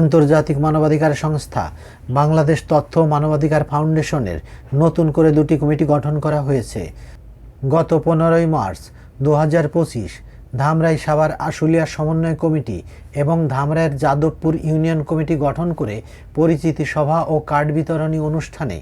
আন্তর্জাতিক মানবাধিকার সংস্থা, বাংলাদেশ তথ্য মানবাধিকার ফাউন্ডেশনের নতুন করে দুটি কমিটি গঠন করা হয়েছে। গত পনেরোই মার্চ দু হাজার পঁচিশ ধামরাই সাভার আশুলিয়া সমন্বয় কমিটি এবং ধামরাইয়ের যাদবপুর ইউনিয়ন কমিটি গঠন করে পরিচিতি সভা ও কার্ড বিতরণী অনুষ্ঠানে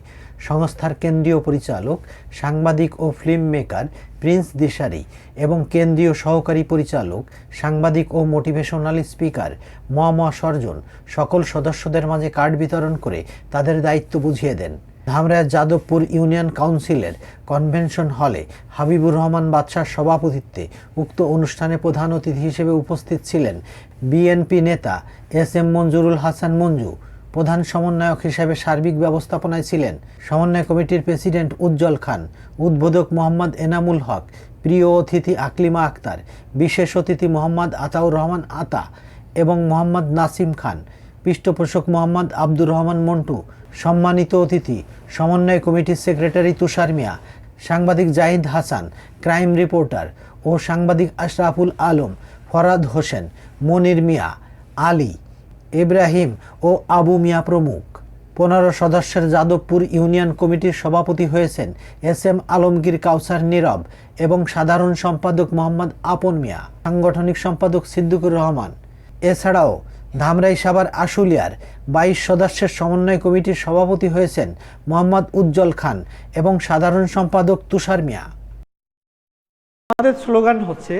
সংস্থার কেন্দ্রীয় পরিচালক, সাংবাদিক ও ফিল্ম মেকার প্রিন্স দিশারি এবং কেন্দ্রীয় সহকারী পরিচালক, সাংবাদিক ও মোটিভেশনাল স্পিকার মা সর্জন সকল সদস্যদের মাঝে কার্ড বিতরণ করে তাদের দায়িত্ব বুঝিয়ে দেন। ধামরায় যাদবপুর ইউনিয়ন কাউন্সিলের কনভেনশন হলে হাবিবুর রহমান বাদশার সভাপতিত্বে উক্ত অনুষ্ঠানে প্রধান অতিথি হিসেবে উপস্থিত ছিলেন বিএনপি নেতা এস এম মঞ্জুরুল হাসান মঞ্জু। প্রধান সমন্বয়ক হিসেবে সার্বিক ব্যবস্থাপনায় ছিলেন সমন্বয় কমিটির প্রেসিডেন্ট উজ্জ্বল খান, উদ্বোধক মোহাম্মদ এনামুল হক, প্রিয় অতিথি আকলিমা আক্তার, বিশেষ অতিথি মোহাম্মদ আতাউর রহমান আতা এবং মোহাম্মদ নাসিম খান। পৃষ্ঠপোষক মোহাম্মদ আব্দুর রহমান মন্টু, সম্মানিত অতিথি, সমন্বয় কমিটির সেক্রেটারি তুষার মিয়া, সাংবাদিক জাহিদ হাসান, ক্রাইম রিপোর্টার ও সাংবাদিক আশরাফুল আলম, ফরাদ হোসেন, মনির মিয়া, আলী ইব্রাহিম ও আবু মিয়া প্রমুখ। পনেরো সদস্যের যাদবপুর ইউনিয়ন কমিটির সভাপতি হয়েছেন এস এম আলমগীর কাউসার নীরব এবং সাধারণ সম্পাদক মোহাম্মদ আপন মিয়া, সাংগঠনিক সম্পাদক সিদ্দিকুর রহমান। এছাড়াও ধামরাই সাভার আশুলিয়ার বাইশ সদস্যের সমন্বয় কমিটির সভাপতি হয়েছেন মোহাম্মদ উজ্জ্বল খান এবং সাধারণ সম্পাদক তুষার মিয়া। আমাদের স্লোগান হচ্ছে,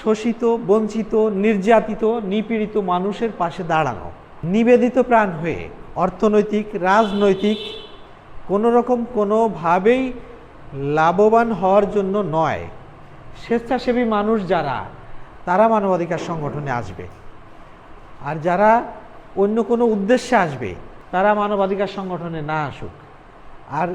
শোষিত, বঞ্চিত, নির্যাতিত, নিপীড়িত মানুষের পাশে দাঁড়ানো। নিবেদিত প্রাণ হয়ে অর্থনৈতিক, রাজনৈতিক কোনো রকম কোনোভাবেই লাভবান হওয়ার জন্য নয়। স্বেচ্ছাসেবী মানুষ যারা, তারা মানবাধিকার সংগঠনে আসবে। আর যারা অন্য কোনো উদ্দেশ্যে আসবে, তারা মানবাধিকার সংগঠনে না আসুক। আর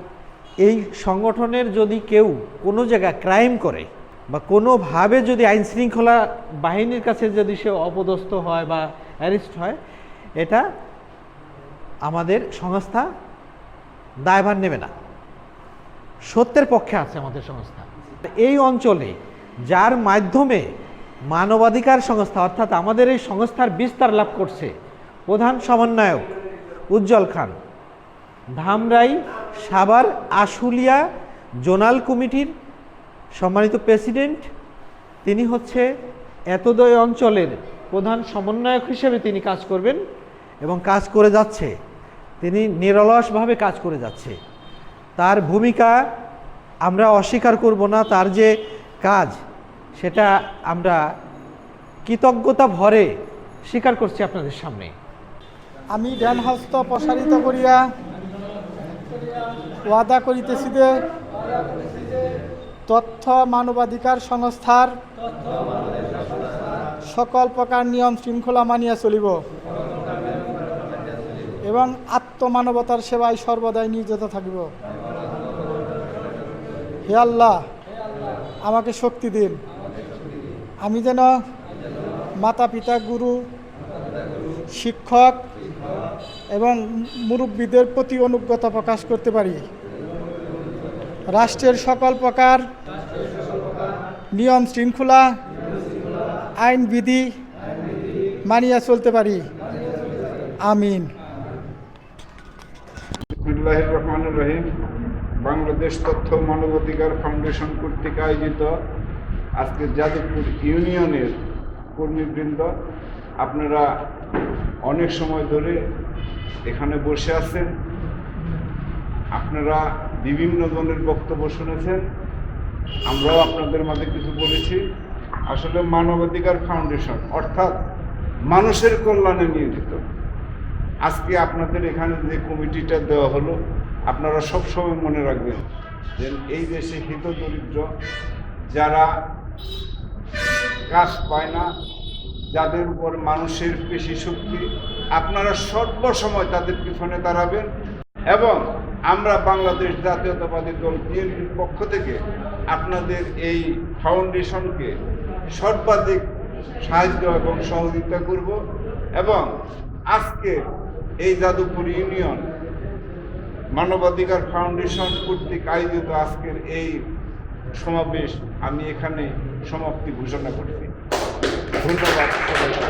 এই সংগঠনের যদি কেউ কোনো জায়গায় ক্রাইম করে বা কোনোভাবে যদি আইন শৃঙ্খলা বাহিনীর কাছে যদি সে অপদস্থ হয় বা অ্যারেস্ট হয়, এটা আমাদের সংস্থা দায়ভার নেবে না। সত্যের পক্ষে আছে আমাদের সংস্থা। এই অঞ্চলে যার মাধ্যমে মানবাধিকার সংস্থা, অর্থাৎ আমাদের এই সংস্থার বিস্তার লাভ করছে। প্রধান সমন্বয়ক উজ্জ্বল খান, ধামরাই, সাভার, আশুলিয়া, জোনাল কমিটির সম্মানিত প্রেসিডেন্ট, তিনি হচ্ছে এতদয় অঞ্চলের প্রধান সমন্বয়ক হিসেবে তিনি কাজ করবেন এবং কাজ করে যাচ্ছে। তিনি নিরলসভাবে কাজ করে যাচ্ছে। তার ভূমিকা আমরা অস্বীকার করব না, তার যে কাজ সেটা আমরা কৃতজ্ঞতা ভরে স্বীকার করছি আপনাদের সামনে। আমি জ্ঞান হস্ত প্রসারিত করিয়া ওয়াদা করিতেছি যে তথ্য মানবাধিকার সংস্থার সকল প্রকার নিয়ম শৃঙ্খলা মানিয়া চলিব এবং আত্মমানবতার সেবায় সর্বদাই নিয়োজিত থাকিব। হে আল্লাহ, আমাকে শক্তি দিন। আমি যেন মাতা পিতা গুরু, শিক্ষক এবং মুরব্বীদের প্রতি অনুজ্ঞতা প্রকাশ করতে পারি। রাষ্ট্রের সকল প্রকার নিয়ম শৃঙ্খলা, আইন বিধি মানিয়া চলতে পারি। আমিন। রহিম। বাংলাদেশ তথ্য মানবাধিকার ফাউন্ডেশন কর্তৃক আয়োজিত আজকে যাদবপুর ইউনিয়নের কর্মীবৃন্দ, আপনারা অনেক সময় ধরে এখানে বসে আছেন। আপনারা বিভিন্ন জনের বক্তব্য শুনেছেন। আমরাও আপনাদের মাঝে কিছু বলেছি। আসলে মানবাধিকার ফাউন্ডেশন, অর্থাৎ মানুষের কল্যাণে নিয়োজিত। আজকে আপনাদের এখানে যে কমিটিটা দেওয়া হলো, আপনারা সবসময় মনে রাখবেন যে এই দেশে হিত দরিদ্র যারা কাজ পায় না, যাদের উপর মানুষের পেশি শক্তি, আপনারা সর্বসময় তাদের পিছনে দাঁড়াবেন এবং আমরা বাংলাদেশ জাতীয়তাবাদী দল বিএনপির পক্ষ থেকে আপনাদের এই ফাউন্ডেশনকে সর্বাধিক সাহায্য এবং সহযোগিতা করব এবং আজকে এই যাদবপুর ইউনিয়ন মানবাধিকার ফাউন্ডেশন কর্তৃক আয়োজিত আজকের এই সমাবেশ আমি এখানে সমাপ্তি ঘোষণা করছি ধন্যবাদ।